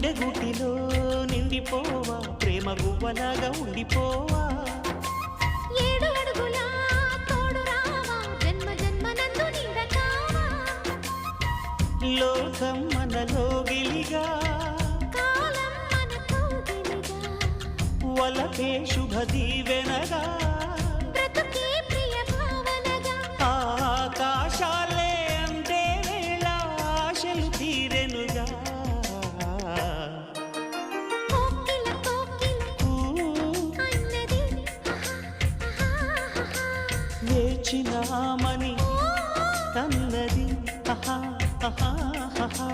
గుండె గుటిలో నిండిపోవా ప్రేమ గువ్వలాగా ఉండిపోవా? లోకం మనలో గిలిగా వలపే శుభ దీవెనగా వేచినామని తన్నది. ఆహా ఆహా ఆహా